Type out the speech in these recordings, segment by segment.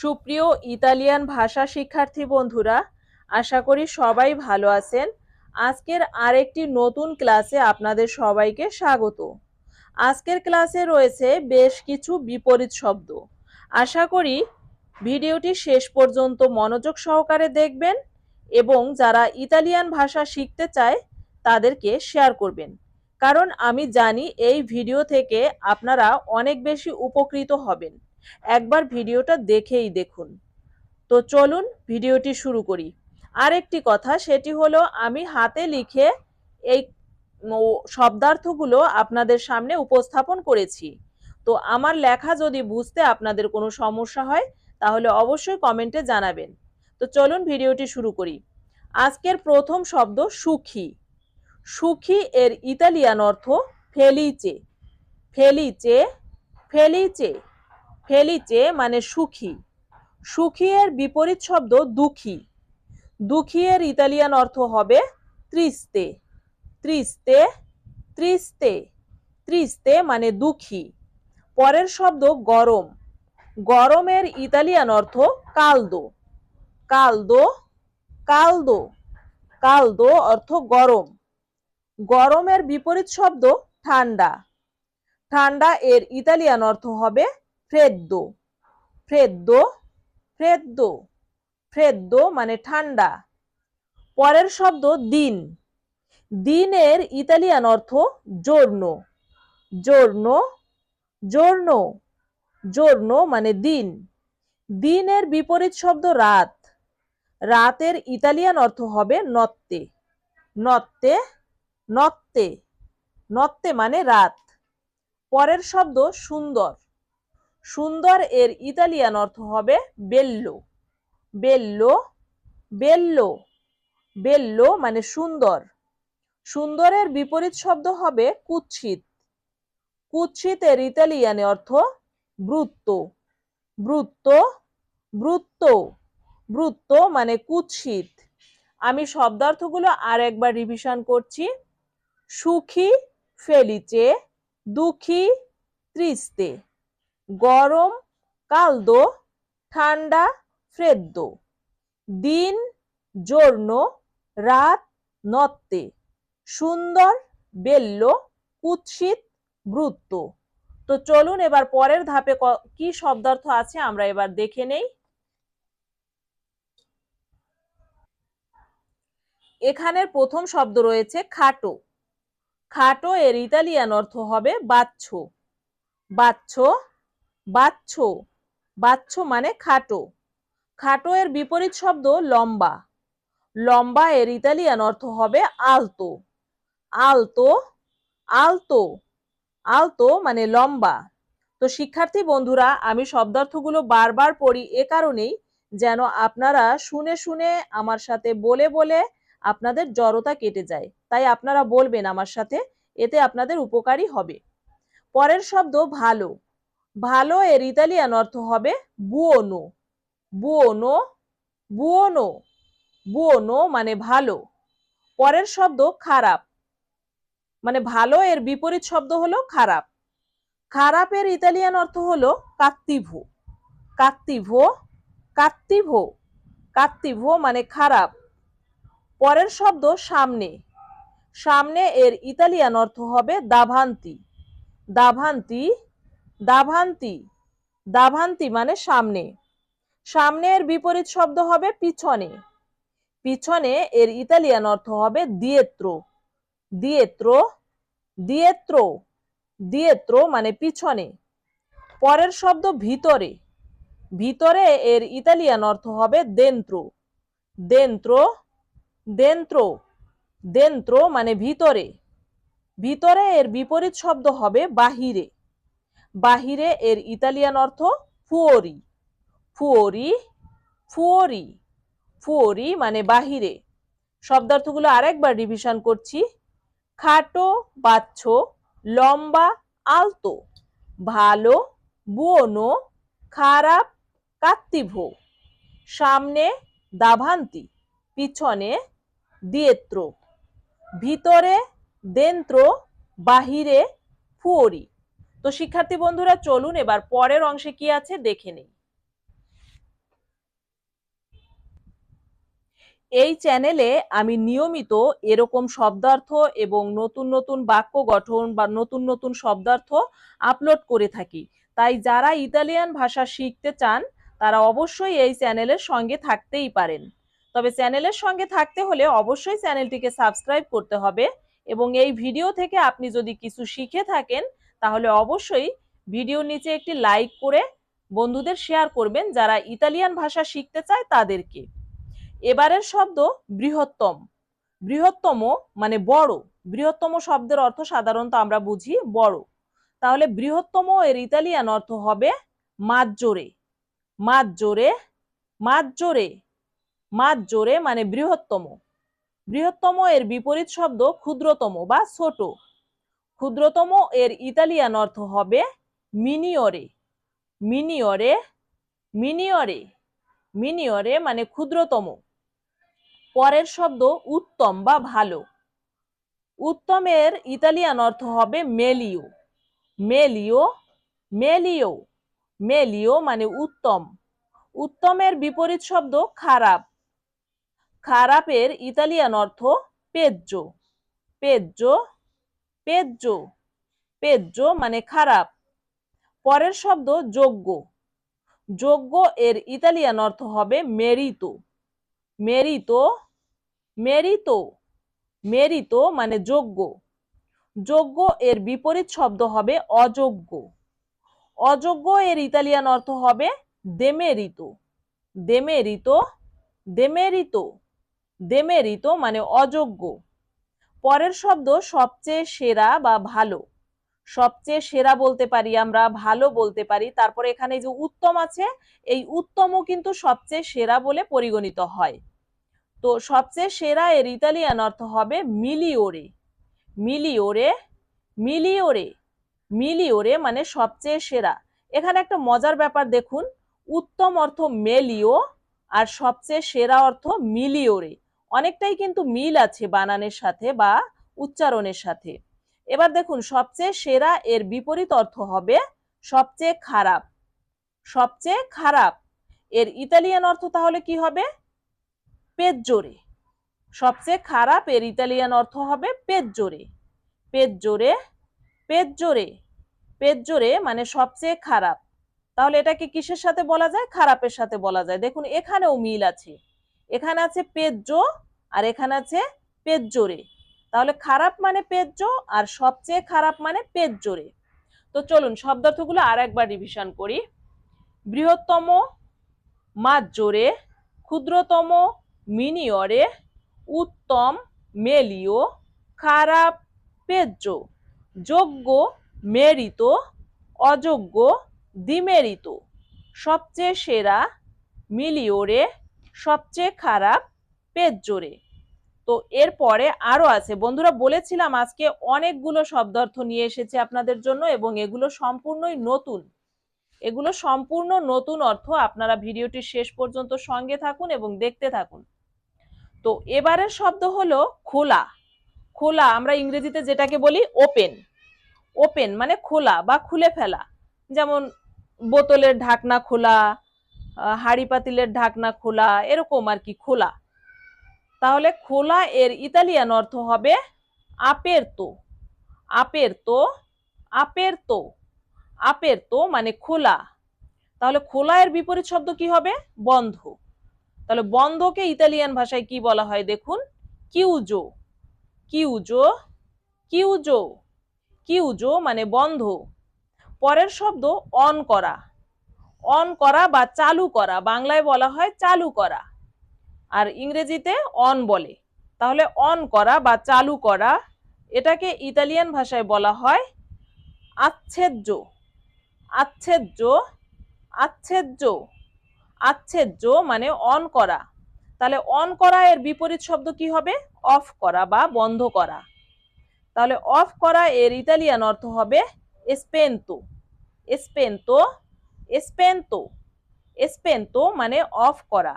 সুপ্রিয় ইতালিয়ান ভাষা শিক্ষার্থী বন্ধুরা, আশা করি সবাই ভালো আছেন। আজকের আরেকটি নতুন ক্লাসে আপনাদের সবাইকে স্বাগত। আজকের ক্লাসে রয়েছে বেশ কিছু বিপরীত শব্দ। আশা করি ভিডিওটি শেষ পর্যন্ত মনোযোগ সহকারে দেখবেন এবং যারা ইতালিয়ান ভাষা শিখতে চায়, তাদেরকে শেয়ার করবেন। কারণ আমি জানি এই ভিডিও থেকে আপনারা অনেক বেশি উপকৃত হবেন। একবার ভিডিওটা দেখেই দেখুন। তো চলুন ভিডিওটি শুরু করি। আরেকটি কথা, সেটি হলো আমি হাতে লিখে এই শব্দার্থগুলো আপনাদের সামনে উপস্থাপন করেছি। তো আমার লেখা যদি বুঝতে আপনাদের কোনো সমস্যা হয়, তাহলে অবশ্যই কমেন্টে জানাবেন। তো চলুন ভিডিওটি শুরু করি। আজকের প্রথম শব্দ সুখী। সুখী এর ইতালিয়ান অর্থ ফেলিচে। ফেলিচে ফেলিচে। ফেলিচে মানে সুখী। সুখী এর বিপরীত শব্দ দুঃখী। দুঃখী এর ইতালিয়ান অর্থ হবে ত্রিস্তে। ত্রিস্তে ত্রিস্তে। ত্রিস্তে মানে দুঃখী। পরের শব্দ গরম। গরমের ইতালিয়ান অর্থ কালদো। কালদো কালদো। কালদো অর্থ গরম। গরমের বিপরীত শব্দ ঠান্ডা। ঠান্ডা এর ইতালিয়ান অর্থ হবে ফ্রেদ্দো ফ্রেদ্দো ফ্রেদ্দো ফ্রেদ্দো মানে ঠান্ডা। পরের শব্দ দিন। দিনের ইতালিয়ান অর্থ জোর্নো জোর্নো জোর্নো জোর্নো মানে দিন। দিনের বিপরীত শব্দ রাত। রাতের ইতালিয়ান অর্থ হবে নত্তে নত্তে নত্তে নত্তে মানে রাত। পরের শব্দ সুন্দর। সুন্দর এর ইতালিয়ান অর্থ হবে বেল্লো। বেল্লো বেল্লো বেল্লো মানে সুন্দর। সুন্দরের বিপরীত শব্দ হবে কুৎসিত। কুৎসিত এর ইতালিয়ানে অর্থ বৃত্ত বৃত্ত বৃত্ত বৃত্ত মানে কুৎসিত। আমি শব্দার্থগুলো আর একবার রিভিশন করছি। সুখী, ফেলিচে, দুঃখী, ত্রিস্তে। গরম, কালদো, ঠান্ডা, ফ্রেদ্দো। দিন, জোর্ন, রাত, নত্তে। সুন্দর, বেল্লো, কুৎসিত বৃত্ত তো চলুন এবার পরের ধাপে ক- শব্দার্থ আছে আমরা এবার দেখে নেই। এখানের প্রথম শব্দ রয়েছে খাটো। খাটো এর ইতালিয়ান অর্থ হবে বাচ্চ বাচ্চ বাচ্চ বাচ্চ মানে খাটো। খাটো এর বিপরীত শব্দ লম্বা। লম্বা এর ইতালিয়ান অর্থ হবে আলতো। আলতো আলতো আলতো মানে লম্বা। তো শিক্ষার্থী বন্ধুরা, আমি শব্দার্থগুলো বারবার পড়ি এ কারণেই যেন আপনারা শুনে শুনে আমার সাথে বলে বলে আপনাদের জড়তা কেটে যায়। তাই আপনারা বলবেন আমার সাথে, এতে আপনাদের উপকারী হবে। পরের শব্দ ভালো। ভালো এর ইতালিয়ান অর্থ হবে বুয়োনো বুয়োনো বুয়োনো বুয়োনো মানে ভালো। পরের শব্দ খারাপ। মানে ভালো এর বিপরীত শব্দ হলো খারাপ। খারাপের ইতালিয়ান অর্থ হলো কাত্তিভো কাত্তিভো কাত্তিভো কাত্তিভো মানে খারাপ। পরের শব্দ সামনে। সামনে এর ইতালিয়ান অর্থ হবে দাভান্তি দাভান্তি দাভান্তি দাভান্তি মানে সামনে। সামনে এর বিপরীত শব্দ হবে পিছনে। পিছনে এর ইতালিয়ান অর্থ হবে দিয়েত্রো। দিয়েত্রো দিয়েত্রো দিয়েত্রো মানে পিছনে। পরের শব্দ ভিতরে। ভিতরে এর ইতালিয়ান অর্থ হবে দেন্ত্রো। দেন্ত্রো দেন্ত্রো দেন্ত্রো মানে ভিতরে। ভিতরে এর বিপরীত শব্দ হবে বাহিরে। বাহিরে এর ইতালিয়ান অর্থ ফুয়োরি ফুয়োরি ফুয়োরি ফুয়োরি মানে বাহিরে। শব্দার্থগুলো আরেকবার রিভিশন করছি। খাটো বাচ্চ লম্বা, আলতো, ভালো, বুয়োনো, খারাপ, কাত্তিভো, সামনে, দাভান্তি, পিছনে, দিয়েত্র, ভিতরে, দেন্ত্র, বাহিরে ফুয়োরি তো শিক্ষার্থী বন্ধুরা, চলুন এবার পরের অংশে কি আছে দেখে নেই। এই চ্যানেলে আমি নিয়মিত এরকম শব্দার্থ এবং নতুন নতুন বাক্য গঠন বা নতুন নতুন শব্দার্থ আপলোড করে থাকি। তাই যারা ইতালিয়ান ভাষা শিখতে চান, তারা অবশ্যই এই চ্যানেলের সঙ্গে থাকতেই পারেন। তবে চ্যানেলের সঙ্গে থাকতে হলে অবশ্যই চ্যানেলটিকে সাবস্ক্রাইব করতে হবে এবং এই ভিডিও থেকে আপনি যদি কিছু শিখে থাকেন তাহলে অবশ্যই ভিডিওর নিচে একটি লাইক করে বন্ধুদের শেয়ার করবেন যারা ইতালিয়ান ভাষা শিখতে চায় তাদেরকে। এবারের শব্দ বৃহত্তম। বৃহত্তম মানে বড়। বৃহত্তম শব্দের অর্থ সাধারণত আমরা বুঝি বড়। তাহলে বৃহত্তম এর ইতালিয়ান অর্থ হবে মাঝজোরে মাঝজোরে মাঝজোরে মাঝজোরে মানে বৃহত্তম। বৃহত্তম এর বিপরীত শব্দ ক্ষুদ্রতম বা ছোট। ক্ষুদ্রতম এর ইতালিয়ান অর্থ হবে মিনিয়রে। মিনিয়রে মিনিয়রে মিনিয়রে মানে ক্ষুদ্রতম। পরের শব্দ উত্তম বা ভালো। উত্তমের ইতালিয়ান অর্থ হবে মেলিও। মেলিও মেলিও মেলিও মানে উত্তম। উত্তমের বিপরীত শব্দ খারাপ। খারাপের ইতালিয়ান অর্থ পেজ্জো। পেজ্জো পেজ্জো। পেজ্জো মানে খারাপ। পরের শব্দ যোগ্য। যোগ্য এর ইতালিয়ান অর্থ হবে মেরিতো। মেরিতো মেরিতো। মেরিতো মানে যোগ্য। যোগ্য এর বিপরীত শব্দ হবে অযোগ্য। অযোগ্য এর ইতালিয়ান অর্থ হবে দেমেরিতো। দেমেরিতো দেমেরিতো। দেমেরিতো মানে অযোগ্য। পরের শব্দ সবচেয়ে সেরা বা ভালো। সবচেয়ে সেরা বলতে পারি আমরা, ভালো বলতে পারি। তারপরে এখানে যে উত্তম আছে, এই উত্তমও কিন্তু সবচেয়ে সেরা বলে পরিগণিত হয়। তো সবচেয়ে সেরা এর ইতালিয়ান অর্থ হবে মিলিওরে। মিলিওরে মিলিওরে মিলিওরে মানে সবচেয়ে সেরা। এখানে একটা মজার ব্যাপার দেখুন, উত্তম অর্থ মেলিও আর সবচেয়ে সেরা অর্থ মিলিওরে। অনেকটাই কিন্তু মিল আছে বানানের সাথে বা উচ্চারণের সাথে। এবার দেখুন, সবচেয়ে সেরা এর বিপরীত অর্থ হবে সবচেয়ে খারাপ। সবচেয়ে খারাপ এর ইতালিয়ান অর্থ তাহলে কি হবে? পেজ্জোরে সবচেয়ে খারাপ এর ইতালিয়ান অর্থ হবে পেজ্জোরে পেজ্জোরে পেজ্জোরে পেজ্জোরে মানে সবচেয়ে খারাপ। তাহলে এটাকে কিসের সাথে বলা যায়? খারাপের সাথে বলা যায়। দেখুন, এখানেও মিল আছে। এখানে আছে পেজ্জো আর এখানে আছে পেজ্জোরে। তাহলে খারাপ মানে পেজ্জো আর সবচেয়ে খারাপ মানে পেজ্জোরে। তো চলুন শব্দার্থগুলো আর একবার রিভিশন করি। বৃহত্তম মাঝজোরে, ক্ষুদ্রতম মিনিয়রে, উত্তম মেলিও খারাপ পেজ্জো, যোগ্য মেরিত, অযোগ্য দ্বিমেরিত। সবচেয়ে সেরা মিলিওরে সবচেয়ে খারাপ পেট পেজ্জোরে তো এরপরে আরও আছে। বন্ধুরা, বলেছিলাম আজকে অনেকগুলো শব্দার্থ নিয়ে এসেছে আপনাদের জন্য এবং এগুলো সম্পূর্ণই নতুন। এগুলো সম্পূর্ণ নতুন অর্থ আপনারা ভিডিওটি শেষ পর্যন্ত সঙ্গে থাকুন এবং দেখতে থাকুন। তো এবারের শব্দ হলো খোলা। খোলা, আমরা ইংরেজিতে যেটাকে বলি ওপেন ওপেন মানে খোলা বা খুলে ফেলা। যেমন বোতলের ঢাকনা খোলা হাড়ি পাতিলের ঢাকনা খোলা, এরকম আর কি খোলা। তাহলে খোলা এর ইতালিয়ান অর্থ হবে আপের তো আপের তো আপের তো আপের তো মানে খোলা। তাহলে খোলা এর বিপরীত শব্দ কি হবে? বন্ধ। তাহলে বন্ধকে ইতালিয়ান ভাষায় কি বলা হয় দেখুন? কিউজো। কিউজো কিউজো কিউজো মানে বন্ধ। পরের শব্দ অন করা। অন করা বা চালু করা, বাংলায় বলা হয় চালু করা। আর ইংরেজিতে অন বলে। তাহলে অন করা বা চালু করা, এটাকে ইতালিয়ান ভাষায় বলা হয় আচ্ছেদ্য। আচ্ছেদ্য আচ্ছেদ্য আচ্ছেদ্য মানে অন করা। তাহলে অন করা এর বিপরীত শব্দ কি হবে? অফ করা বা বন্ধ করা। তাহলে অফ করা এর ইতালিয়ান অর্থ হবে স্পেন্তো। স্পেন্তো স্পেন্তো স্পেন্তো মানে অফ করা।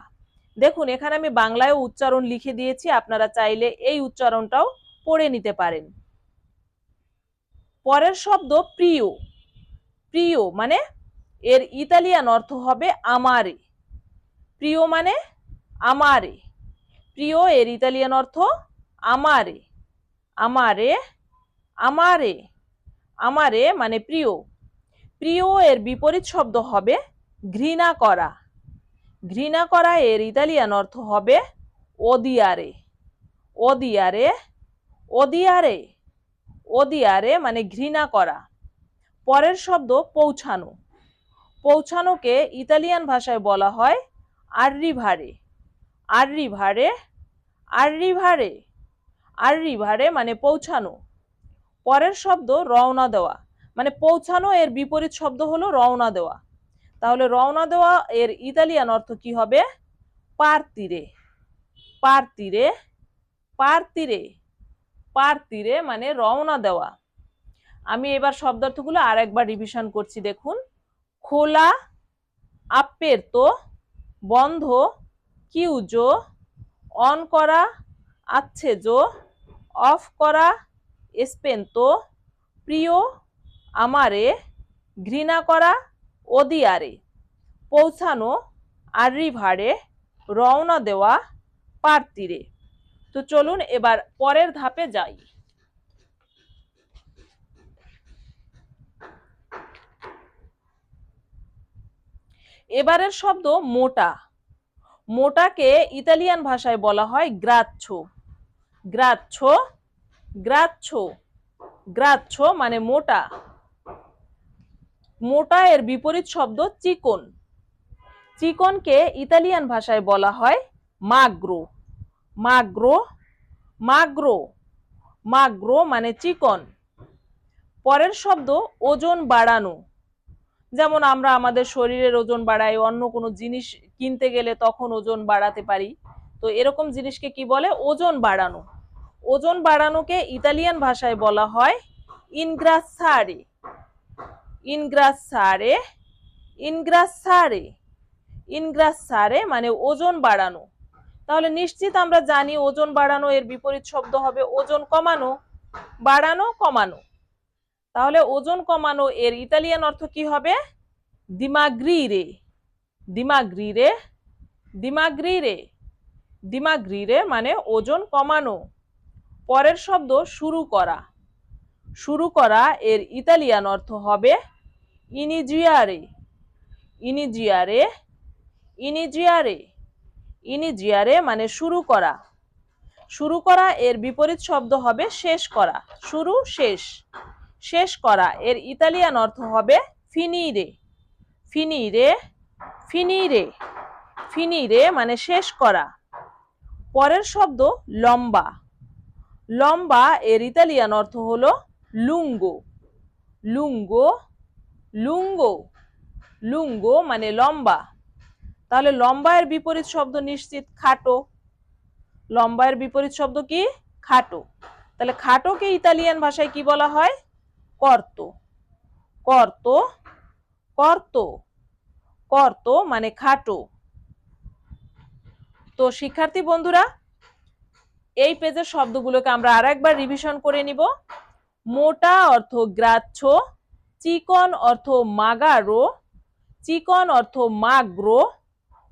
দেখুন, এখানে আমি বাংলায় উচ্চারণ লিখে দিয়েছি, আপনারা চাইলে এই উচ্চারণটাও পড়ে নিতে পারেন। পরের শব্দ প্রিয়। প্রিয় মানে এর ইতালিয়ান অর্থ হবে আমারে। প্রিয় মানে আমারে। প্রিয় এর ইতালিয়ান অর্থ আমারে। আমারে আমারে। আমারে মানে প্রিয়। প্রিয় এর বিপরীত শব্দ হবে ঘৃণা করা। ঘৃণা করা এর ইতালিয়ান অর্থ হবে ওদিয়ারে ওদিয়ারে ওদিয়ারে ওদিয়ারে মানে ঘৃণা করা। পরের শব্দ পৌঁছানো। পৌঁছানোকে ইতালিয়ান ভাষায় বলা হয় আর্রিভারে আর্রিভারে আর্রিভারে আর্রিভারে মানে পৌঁছানো। পরের শব্দ রওনা দেওয়া। মানে পৌঁছানো এর বিপরীত শব্দ হলো রওনা দেওয়া। তাহলে রওনা দেওয়া এর ইতালিয়ান অর্থ কি হবে? পার্তিরে। পার্তিরে পার্তিরে। পার্তিরে মানে রওনা দেওয়া। আমি এবার শব্দার্থগুলো আর একবার রিভিশন করছি, দেখুন। খোলা আপের আপ্পেরতো বন্ধ, কিউজো, অন করা, আচ্ছেজো, অফ করা স্পেন্তো প্রিয় আমারে ঘৃণা করা ওদিয়ারে পৌঁছানো আর্রিভারে রওনা দেওয়া পার্তিরে। তো চলুন এবার পরের ধাপে যাই। এবারের শব্দ মোটা। মোটাকে ইতালিয়ান ভাষায় বলা হয় গ্রাচ্ছো। গ্রাচ্ছো গ্রাচ্ছো গ্রাচ্ছো মানে মোটা। মোটা এর বিপরীত শব্দ চিকন। চিকনকে ইতালিয়ান ভাষায় বলা হয় মাগ্রো। মাগ্রো মাগ্রো মাগ্রো মানে চিকন। পরের শব্দ ওজন বাড়ানো। যেমন আমরা আমাদের শরীরের ওজন বাড়াই, অন্য কোনো জিনিস কিনতে গেলে তখন ওজন বাড়াতে পারি। তো এরকম জিনিসকে কি বলে? ওজন বাড়ানো। ওজন বাড়ানোকে ইতালিয়ান ভাষায় বলা হয় ইনগ্রাসারে। ইনগ্রাসারে ইনগ্রাসারে ইনগ্রাসারে মানে ওজন বাড়ানো। তাহলে নিশ্চিত আমরা জানি ওজন বাড়ানো এর বিপরীত শব্দ হবে ওজন কমানো, বাড়ানো, কমানো। তাহলে ওজন কমানো এর ইতালিয়ান অর্থ কি হবে? দিমাগ্রি রে দিমাগ্রিরে দিমাগ্রিরে দিমাগ্রিরে। দিমাগ্রিরে মানে ওজন কমানো। পরের শব্দ শুরু করা। শুরু করা এর ইতালিয়ান অর্থ হবে ইনিজিয়ারে ইনিজিয়ারে ইনিজিয়ারে ইনিজিয়ারে মানে শুরু করা। শুরু করা এর বিপরীত শব্দ হবে শেষ করা। শুরু, শেষ। শেষ করা এর ইতালিয়ান অর্থ হবে ফিনিরে ফিনিরে ফিনিরে ফিনিরে মানে শেষ করা। পরের শব্দ লম্বা। লম্বা এর ইতালিয়ান অর্থ হলো লুঙ্গো। লুঙ্গো লুঙ্গো লুঙ্গো মানে লম্বা। তাহলে লম্বায়ের বিপরীত শব্দ নিশ্চিত খাটো। লম্বায়ের বিপরীত শব্দ কি? খাটো। তাহলে খাটোকে ইতালিয়ান ভাষায় কি বলা হয়? কর্ত। কর্ত কর্ত। কর্ত মানে খাটো। তো শিক্ষার্থী বন্ধুরা, এই পেজের শব্দগুলোকে আমরা আরেকবার রিভিশন করে নিব। মোটা অর্থ গ্রাচ্ছ চিকন অর্থ মাগারো, চিকন অর্থ মাগ্রো,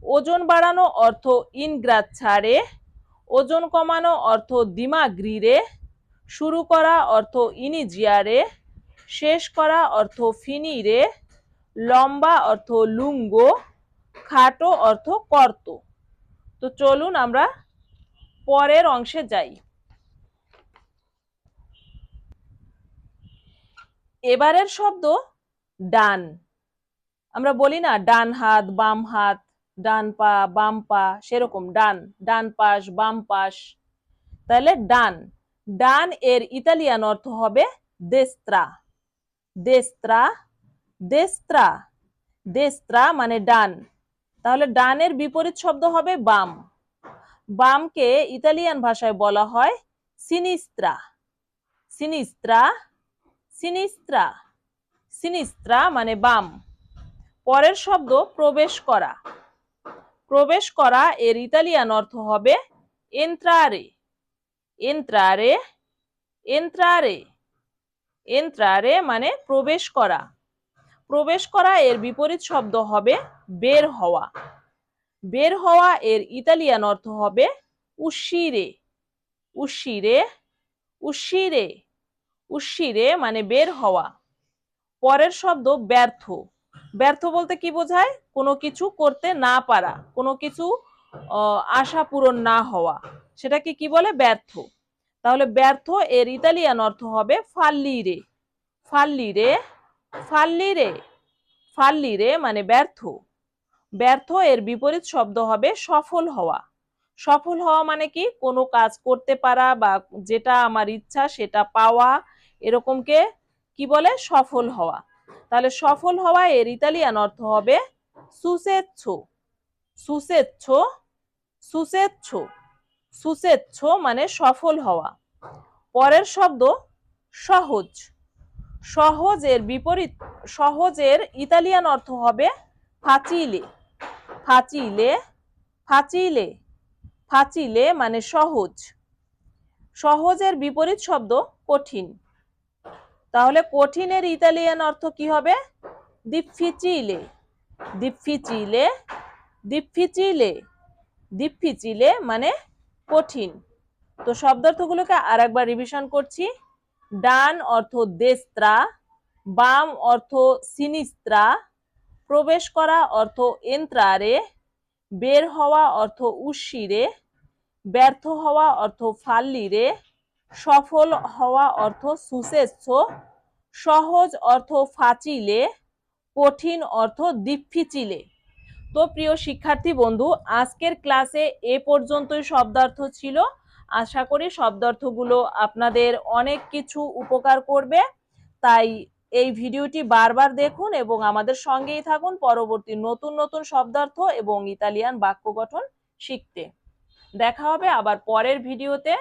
ওজন বাড়ানো অর্থ ইনগ্রাচ্ছারে, ওজন কমানো অর্থ দিমাগ্রিরে, শুরু করা অর্থ ইনিজিয়ারে, শেষ করা অর্থ ফিনিরে, লম্বা অর্থ লুঙ্গো, খাটো অর্থ কর্ত। তো চলুন আমরা পরের অংশে যাই। এবারের শব্দ ডান। আমরা বলি না ডান হাত, বাম হাত, ডান পা, বাম পা, সেরকম ডান ডান পাশ, বাম পাশ। তাহলে ডান ডান এর ইতালিয়ান অর্থ হবে দেস্ত্রা দেস্ত্রা দেস্ত্রা দেস্ত্রা মানে ডান। তাহলে ডানের বিপরীত শব্দ হবে বাম। বামকে ইতালিয়ান ভাষায় বলা হয় সিনিস্ত্রা সিনিস্ত্রা সিনিস্ত্রা। সিনিস্ত্রা মানে বাম। পরের শব্দ প্রবেশ করা। প্রবেশ করা এর ইতালিয়ান অর্থ হবে এন্ত্রারে এন্ত্রারে এন্ত্রারে এন্ত্রারে মানে প্রবেশ করা। প্রবেশ করা এর বিপরীত শব্দ হবে বের হওয়া। বের হওয়া এর ইতালিয়ান অর্থ হবে উশিরে উশিরে উশিরে উশিরে মানে বের হওয়া। পরের শব্দ ব্যর্থ। ব্যর্থ বলতে কি বোঝায়? কোনো কিছু করতে না পারা, কোনো কিছু আশা পূরণ না হওয়া। সেটাকে কি বলে? ব্যর্থ। তাহলে ব্যর্থ এর ইতালিয়ান অর্থ হবে ফাল্লিরে। ফাল্লিরে ফাল্লিরে ফাল্লিরে মানে ব্যর্থ। ব্যর্থ এর বিপরীত শব্দ হবে সফল হওয়া। সফল হওয়া মানে কি? কোনো কাজ করতে পারা বা যেটা আমার ইচ্ছা সেটা পাওয়া এরকমকে কি বলে? সফল হওয়া। তাহলে সফল হওয়া এর ইতালিয়ান অর্থ হবে সুসেচ্ছ সুসেচ্ছ সুসেচ্ছ সুসেচ্ছ মানে সফল হওয়া। পরের শব্দ সহজ। সহজ এর বিপরীত সহজের ইতালিয়ান অর্থ হবে ফাচিলে। ফাচিলে ফাচিলে। ফাচিলে মানে সহজ। সহজের বিপরীত শব্দ কঠিন। তাহলে কঠিনের ইতালিয়ান অর্থ কি হবে? difficile difficile difficile difficile মানে কঠিন। তো শব্দার্থগুলোকে আর একবার রিভিশন করছি। ডান অর্থ দেস্ত্রা বাম অর্থ সিনিস্ত্রা প্রবেশ করা অর্থ এন্ত্রারে বের হওয়া অর্থ উশিরে ব্যর্থ হওয়া অর্থ ফাল্লিরে সফল হওয়া অর্থ সুসেচ্ছ সহজ অর্থ ফাচিলে, কঠিন অর্থ দিফিচিলে তো প্রিয় শিক্ষার্থী বন্ধু, আজকের ক্লাসে এ পর্যন্তই শব্দার্থ ছিল। আশা করি শব্দার্থগুলো আপনাদের অনেক কিছু উপকার করবে। তাই এই ভিডিওটি বারবার দেখুন এবং আমাদের সঙ্গেই থাকুন পরবর্তী নতুন নতুন শব্দার্থ এবং ইতালিয়ান বাক্য গঠন শিখতে। দেখা হবে আবার পরের ভিডিওতে।